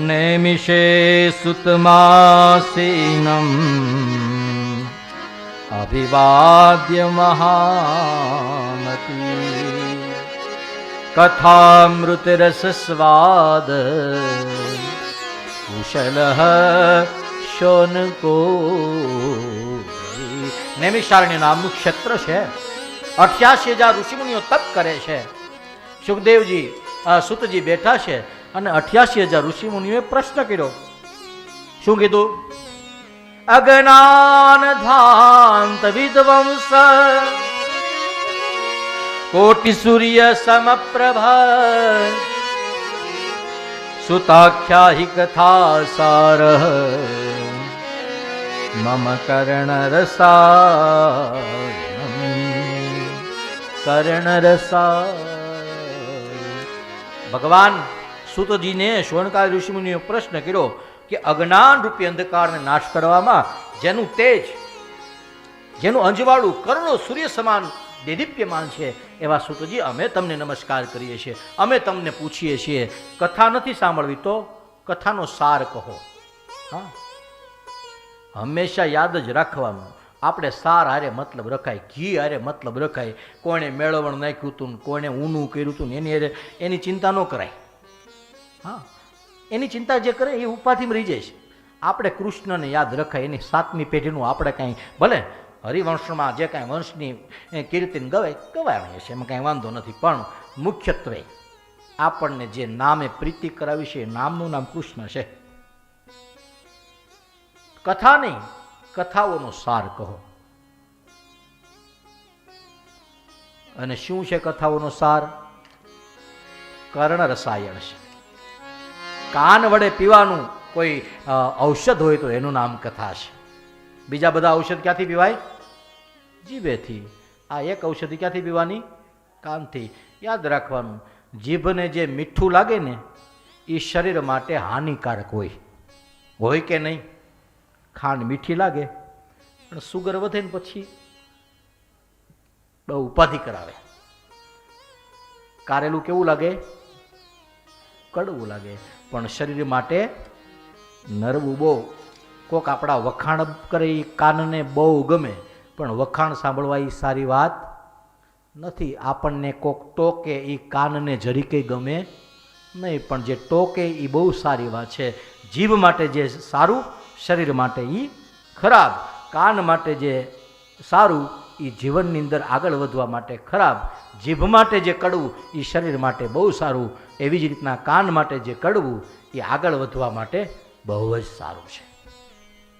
नेमिषे सुतमासीनम् अभिवाद्य महामती कथामृतरसस्वाद कुशलः शौनको નૈમિષારણ્ય નામનું ક્ષેત્ર છે અઠ્યાસી હજાર ઋષિમુનિઓ તપ કરે છે સુખદેવજી અ, સુતજી બેઠા છે અને અઠ્યાસી હજાર ઋષિમુનિઓએ પ્રશ્ન કર્યો. શું કીધું? અજ્ઞાન ધાંત વિદ્વંસ કોટિ સૂર્ય સમપ્રભ. સુતાખ્યાહી કથા સાર મમ કર્ણ કર્ણ ભગવાન સુતજીને સ્વર્ણકાળ ઋષિમુનિએ પ્રશ્ન કર્યો કે અજ્ઞાન રૂપી અંધકારને નાશ કરવામાં જેનું તેજ, જેનું અંજવાળું કરોડો સૂર્ય સમાન દેદીપ્યમાન છે, એવા સુતજી અમે તમને નમસ્કાર કરીએ છીએ. અમે તમને પૂછીએ છીએ, કથા નથી સાંભળવી તો? કથાનો સાર કહો. હા. હંમેશા યાદ જ રાખવાનું. આપણે સાર હારે મતલબ રખાય, ઘી હારે મતલબ રખાય. કોણે મેળવણ નાખ્યું હતું કોણે ઊનું કર્યું હતું એની હારે એની ચિંતા ન કરાય. હા. એની ચિંતા જે કરે એ ઉપાધિમાં રહી જાય છે. આપણે કૃષ્ણને યાદ રખાય, એની સાતમી પેઢીનું આપણે કાંઈ, ભલે હરિવંશમાં જે કાંઈ વંશની કીર્તિન ગવાય ગવાય છે, એમાં કાંઈ વાંધો નથી. પણ મુખ્યત્વે આપણને જે નામે પ્રીતિ કરાવી છે, એ નામનું નામ કૃષ્ણ છે. કથા નહીં, કથાઓનો સાર કહો. અને શું છે કથાઓનો સાર? કર્ણ રસાયણ છે. કાન વડે પીવાનું કોઈ ઔષધ હોય તો એનું નામ કથા છે. બીજા બધા ઔષધ ક્યાંથી પીવાય? જીભેથી. આ એક ઔષધિ ક્યાંથી પીવાની? કાનથી. યાદ રાખવાનું, જીભને જે મીઠું લાગે ને, એ શરીર માટે હાનિકારક હોય. હોય કે નહીં? ખાંડ મીઠી લાગે, પણ સુગર વધે ને પછી બહુ ઉપાધિ કરાવે. કારેલું કેવું લાગે? કડવું લાગે. પણ શરીર માટે નરવું બહુ. કોક આપણા વખાણ કરે એ કાનને બહુ ગમે, પણ વખાણ સાંભળવા એ સારી વાત નથી. આપણને કોક ટોકે એ કાનને જરીકે ગમે નહીં, પણ જે ટોકે એ બહુ સારી વાત છે. જીભ માટે જે સારું, શરીર માટે એ ખરાબ. કાન માટે જે સારું એ જીવનની અંદર આગળ વધવા માટે ખરાબ. જીભ માટે જે કડવું એ શરીર માટે બહુ સારું. એવી જ રીતના કાન માટે જે કડવું એ આગળ વધવા માટે બહુ જ સારું છે.